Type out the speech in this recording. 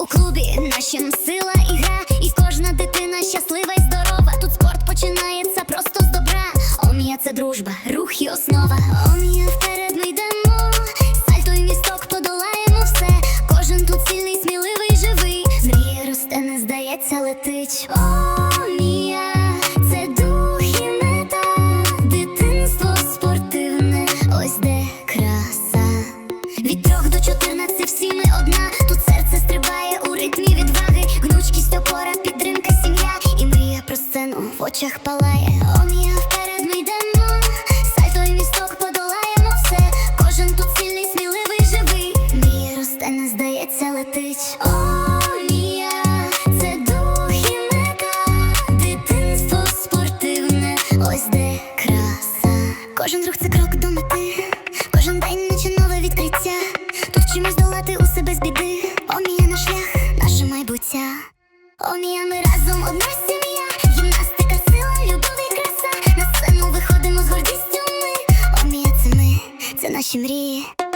У клубі нашим сила і гра, і кожна дитина щаслива і здорова. Тут спорт починається просто з добра. Омія це дружба, рух і основа. Омія вперед ми йдемо. Сальто і місток подолаємо все. Кожен тут сильний, сміливий, живий. Мрія росте, не здається, летить. Омія, це дух і мета. Дитинство спортивне, ось де краса. Від трьох до чотирнадцяти очах палає. Омія вперед ми йдемо. Сальто і місток подолаємо все. Кожен тут сильний, сміливий, живий. Мрія росте, не здається, летить. Кожен рух це крок до мети. Кожен день наче нове відкриття. Тут вчимось долати у себе з біди. Омія наш шлях, наше майбуття. Омія, ми разом одна сім'я. Наші.